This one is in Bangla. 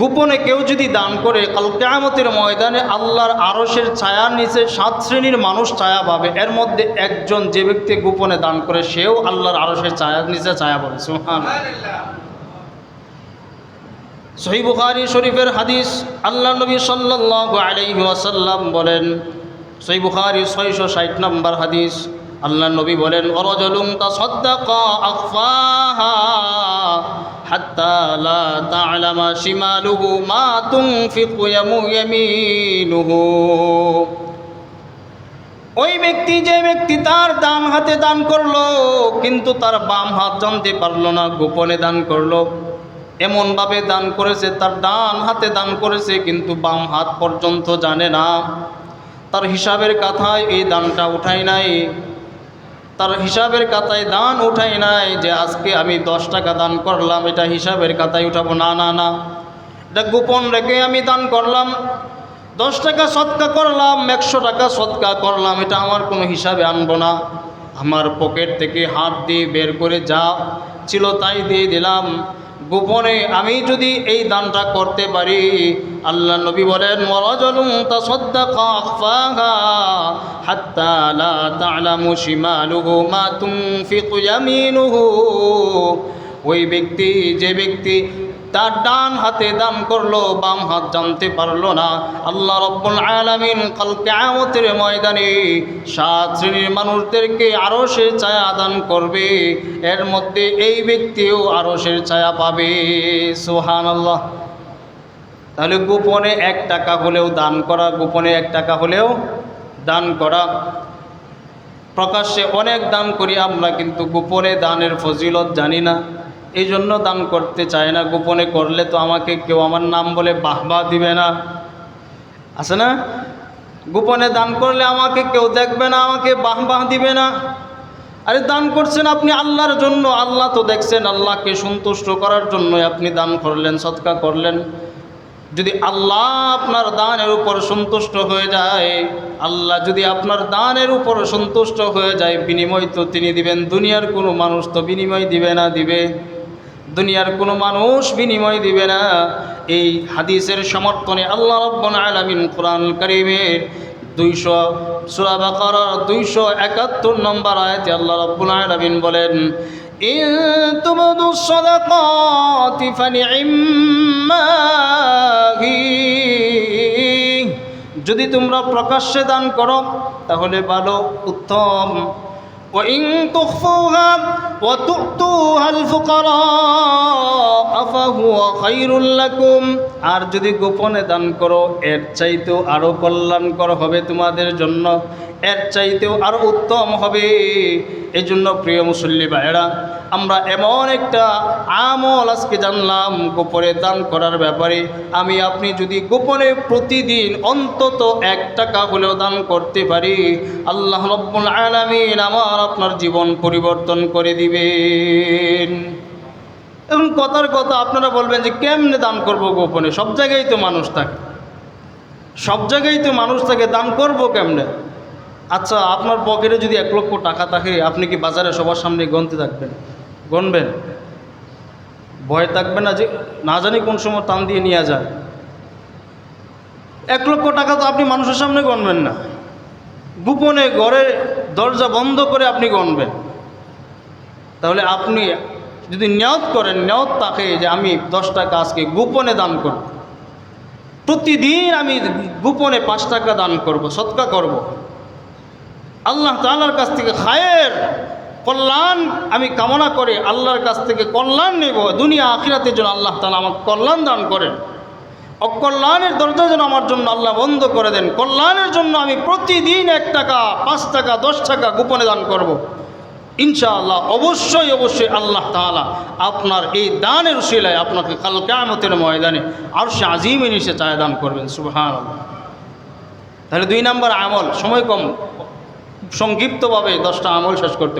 গোপনে কেউ যদি দান করে, কাল কেয়ামতের ময়দানে আল্লাহর আরসের ছায়ার নিচে সাত শ্রেণির মানুষ ছায়া পাবে। এর মধ্যে একজন যে ব্যক্তি গোপনে দান করে, সেও আল্লাহর আরসের ছায়ার নিচে ছায়া পাবে। সুহান সহি বুখারি শরীফের হাদিস, আল্লাহ নবী ওয়াসাল্লাম বলেন, সহি বুখারি ছয়শো ষাট নম্বর হাদিস, আল্লাহ নবী বলেন, অরজলুম তাসাদ্দাকা আখফাহা ওই ব্যক্তি যে ব্যক্তি তার ডান হাতে দান করল, কিন্তু তার বাম হাত জানতে পারল না, গোপনে দান করল। এমনভাবে দান করেছে, তার ডান হাতে দান করেছে, কিন্তু বাম হাত পর্যন্ত জানে না। তার হিসাবের কথায় এই দানটা উঠাই নাই। তার হিসাবের কাতায় দান উঠাই নাই যে আজকে আমি দশ টাকা দান করলাম, এটা হিসাবের কাতায় উঠাবো। না না না। এটা গোপন রেখে আমি দান করলাম। দশ টাকা সৎকা করলাম, একশো টাকা সৎকা করলাম, এটা আমার কোনো হিসাবে আনব না। আমার পকেট থেকে হাত দিয়ে বের করে যা ছিল তাই দিয়ে দিলাম। গোপনে আমি যদি এই দানটা করতে পারি, আল্লাহ নবী বলেন মরজলুম তা সদ্দাকা আখফাহা হাত্তা লা তা'লামু শিমালুহু মা তুনফিকু ইয়ামিনুহু। ওই ব্যক্তি, যে ব্যক্তি তার ডান হাতে দান করল, বাম হাত জানতে পারল না। আল্লাহ রব্বুল আলামিন কাল কিয়ামতের ময়দানে সাত শ্রেণির মানুষদেরকে আরও সে ছায়া দান করবে। এর মধ্যে এই ব্যক্তিও আরশের ছায়া পাবে। সুবহানাল্লাহ। তাহলে গোপনে এক টাকা হলেও দান করা, গোপনে এক টাকা হলেও দান করা। প্রকাশ্যে অনেক দান করি, আমরা কিন্তু গোপনে দানের ফজিলত জানি না। এই জন্য দান করতে চায় না, গোপনে করলে তো আমাকে কেউ আমার নাম বলে বাহবা দিবে না। আছে না? গোপনে দান করলে আমাকে কেউ দেখবে না, আমাকে বাহবাহ দিবে না। আরে দান করছেন আপনি আল্লাহর জন্য, আল্লাহ তো দেখছেন, আল্লাহকে সন্তুষ্ট করার জন্য আপনি দান করলেন সৎকা করলেন। যদি আল্লাহ আপনার দানের উপর সন্তুষ্ট হয়ে যায়, আল্লাহ যদি আপনার দানের উপর সন্তুষ্ট হয়ে যায়, বিনিময় তো তিনি দিবেন, দুনিয়ার কোনো মানুষ তো বিনিময় দিবে না, দিবে। দুনিয়ার কোনো মানুষ বিনিময় দিবে না এই হাদিসের সমর্থনে আল্লাহ রব্বন আলামিন কোরআন করিমের দুইশো সুরা বাকারার দুইশো একাত্তর নম্বর আয়াতে আল্লাহ রব্বুল আলামিন বলেন إن تبدوا الصدقات فنعما هي যদি তোমরা প্রকাশ্যে দান করো তাহলে ভালো উত্তম وإن تخفوها وتؤتوها الفقراء. আর যদি গোপনে দান করো, এর চাইতেও আরও কল্যাণকর হবে তোমাদের জন্য। এর চাইতেও আরও উত্তম হবে। এই জন্য প্রিয় মুসল্লি ভাইরা আমরা এমন একটা আমল আজকে জানলাম গোপনে দান করার ব্যাপারে। আমি আপনি যদি গোপনে প্রতিদিন অন্তত এক টাকা হলেও দান করতে পারি, আল্লাহ রব্বুল আলমিন আমার আপনার জীবন পরিবর্তন করে দিবেন। এখন কথার কথা আপনারা বলবেন যে কেমনে দান করব গোপনে? সব জায়গায় তো মানুষ থাকে। সব জায়গায় তো মানুষ থাকে, দান করব কেমনে? আচ্ছা আপনার পকেটে যদি এক লক্ষ টাকা থাকে, আপনি কি বাজারে সবার সামনে গনতে থাকবেন? গনবেন ভয় থাকবে না যে না জানি কোন সময় টান দিয়ে নিয়ে যায়। এক লক্ষ টাকা তো আপনি মানুষের সামনে গনবেন না। গোপনে ঘরের দরজা বন্ধ করে আপনি গনবেন তাহলে আপনি যদি নিয়ত করেন, নিয়ত থাকে যে আমি দশ টাকা আজকে গোপনে দান করব। প্রতিদিন আমি গোপনে পাঁচ টাকা দান করব, সৎকা করব। আল্লাহ তাআলার কাছ থেকে খায়ের কল্যাণ আমি কামনা করে আল্লাহর কাছ থেকে কল্যাণ নেব। দুনিয়া আখিরাতের জন্য আল্লাহ তাআলা আমাকে কল্যাণ দান করেন। অকল্যাণের দরজা যেন আমার জন্য আল্লাহ বন্ধ করে দেন। কল্যাণের জন্য আমি প্রতিদিন এক টাকা, পাঁচ টাকা, দশ টাকা গোপনে দান করব। ইনশাআল্লাহ, অবশ্যই অবশ্যই আল্লাহ তালা আপনার এই দানের উশিলায় আপনাকে কাল কেমতের ময়দানে আর সে আজিমে নিশে চায় দান করবেন সুহান তাহলে দুই নম্বর আমল, সময় কম, সংক্ষিপ্তভাবে দশটা আমল শেষ করতে